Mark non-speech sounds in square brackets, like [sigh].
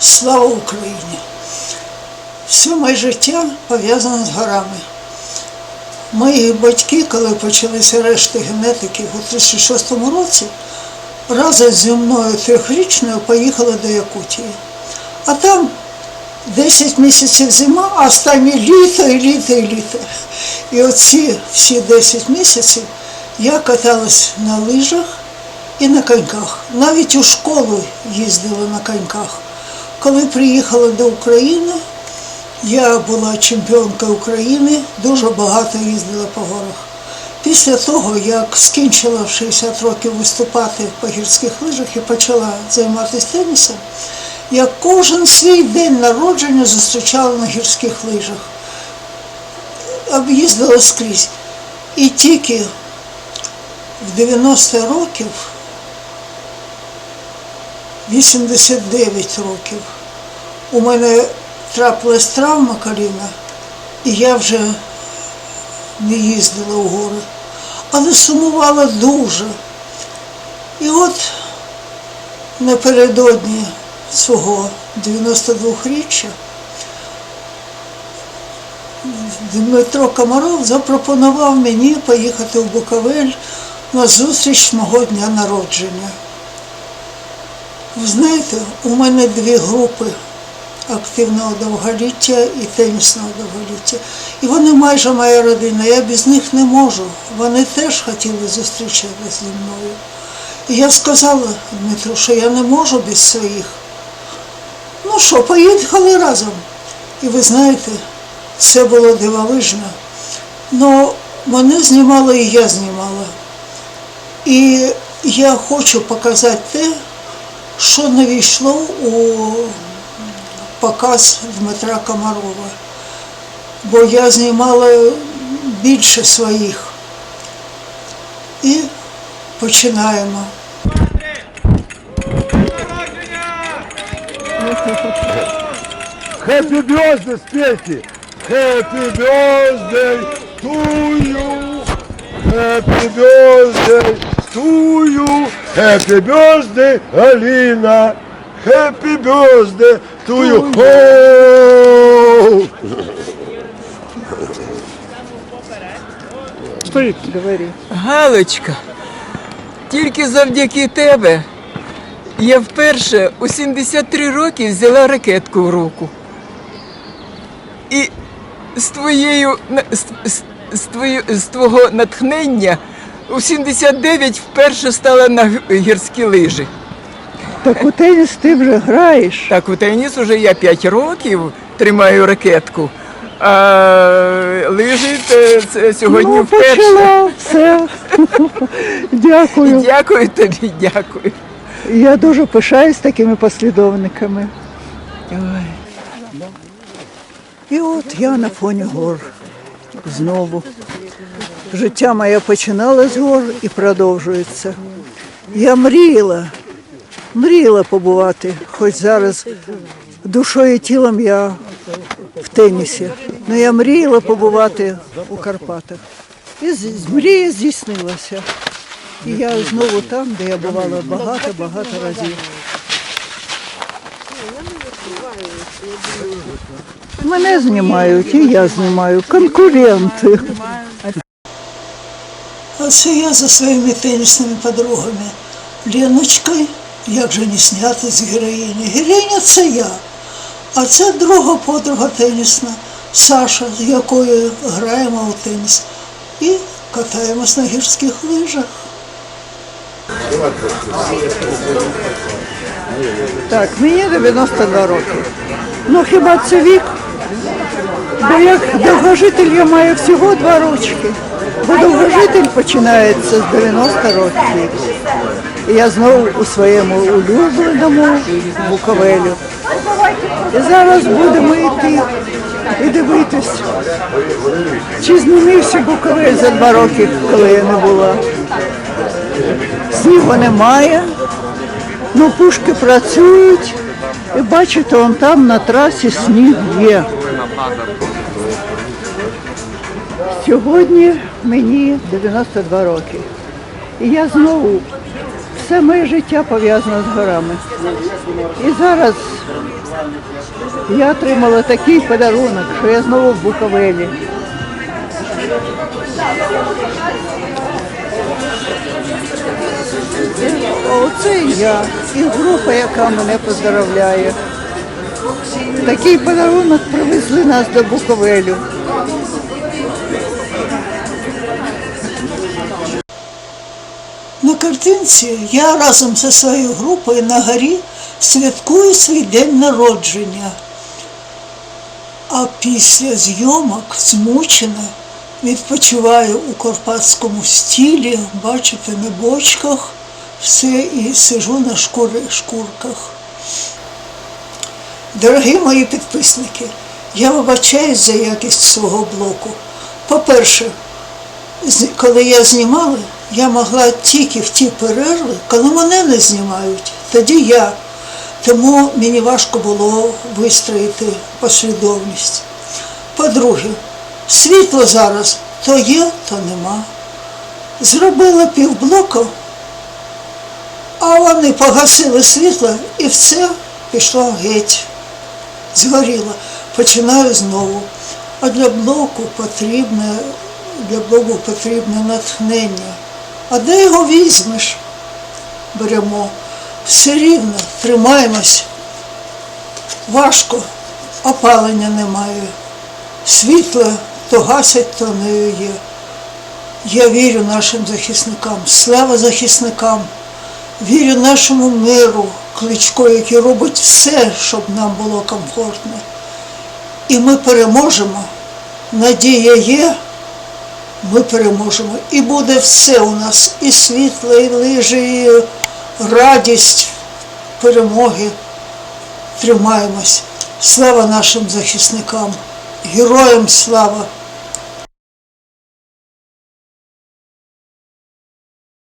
Слава Україні! Все моє життя пов'язане з горами. Мої батьки, коли почалися решти генетики у 36 році, разом зі мною трьохрічною поїхали до Якутії. А там 10 місяців зима, а останні літо і літо і літо. І оці всі 10 місяців я каталась на лижах і на коньках. Навіть у школу їздила на коньках. Коли приїхала до України, я була чемпіонкою України, дуже багато їздила по горах. Після того, як скінчила в 60 років виступати по гірських лижах і почала займатися тенісом, я кожен свій день народження зустрічала на гірських лижах. Об'їздила скрізь. І тільки в 90 років, 89 років, у мене трапилась травма коліна, і я вже не їздила в гори, але сумувала дуже. І от напередодні свого 92-річчя Дмитро Комаров запропонував мені поїхати в Буковель на зустріч мого дня народження. Ви знаєте, у мене дві групи активного довголіття і тенісного довголіття. І вони майже моя родина, я без них не можу. Вони теж хотіли зустрічатися зі мною. І я сказала Дмитру, що я не можу без своїх. Ну що, поїхали разом. І ви знаєте, це було дивовижно. Ну, мене знімали і я знімала. І я хочу показати те, що не війшло у показ Дмитра Комарова. Бо я знімала більше своїх. І починаємо. Happy birthday, спейте! Happy birthday to you! Happy birthday to you! Happy birthday, Алина! Happy birthday to you! Oh! Стоїть. Галочка, тільки завдяки тебе я вперше у 73 роки взяла ракетку в руку. І з твоєю на- з, з, з, твою, з твого натхнення у 79 вперше стала на гірські лижі. Так у теніс ти вже граєш. Так, у теніс уже я 5 років тримаю ракетку. А це, це сьогодні ну, вперше. почала все. [laughs] Дякую. Дякую тобі, дякую. Я дуже пишаюсь такими послідовниками. І от я на фоні гор знову. Життя моє починало з гор і продовжується. Я мріяла, мріяла побувати, хоч зараз душою і тілом я в тенісі. але я мріяла побувати у Карпатах. І мрія здійснилася. І я знову там, де я бувала багато-багато разів. Мене знімають, і я знімаю. Конкуренти. А це я за своїми тенісними подругами. Леночкою, як же не зняти з героїні. Героїня це я. А це друга подруга тенісна, Саша, з якою граємо у теніс. І катаємось на гірських лижах. Так, мені 92 роки. Ну хіба це вік? Бо як довгожитель я маю всього два рочки. Бо довгожитель починається з 90 років. І я знову у своєму улюбленому Буковелю. І зараз будемо йти і дивитись, чи змінився Буковель за два роки, коли я не була. Снігу немає, Ну, пушки працюють, і бачите, он там на трасі сніг є. Сьогодні мені 92 роки. І я знову Все моє життя пов'язано з горами. І зараз я отримала такий подарунок, що я знову в Буковелі. Оце я і група, яка мене поздравляє. Такий подарунок привезли нас до Буковелю. Картинці я разом зі своєю групою на горі святкую свій день народження. А після зйомок змучена, відпочиваю у карпатському стілі, бачите, на бочках, все і сижу на шкури, шкурках. Дорогі мої підписники, я вибачаюсь за якість свого блоку. По-перше, коли я знімала, я могла тільки в ті перерви, коли мене не знімають, тоді я. Тому мені важко було вистроїти послідовність. По-друге, світло зараз то є, то нема. Зробила півблоку, а вони погасили світло і все пішло геть. Згоріло. Починаю знову. А для блоку потрібне, для блоку потрібне натхнення. А де його візьмеш? Беремо. Все рівно тримаємось. Важко, опалення немає. Світло то гасять, то не є. Я вірю нашим захисникам. Слава захисникам! Вірю нашому миру, кличко, який робить все, щоб нам було комфортно. І ми переможемо. Надія є, ми переможемо. І буде все у нас. І світло, і лижі, і радість перемоги. Тримаємось. Слава нашим захисникам, героям слава!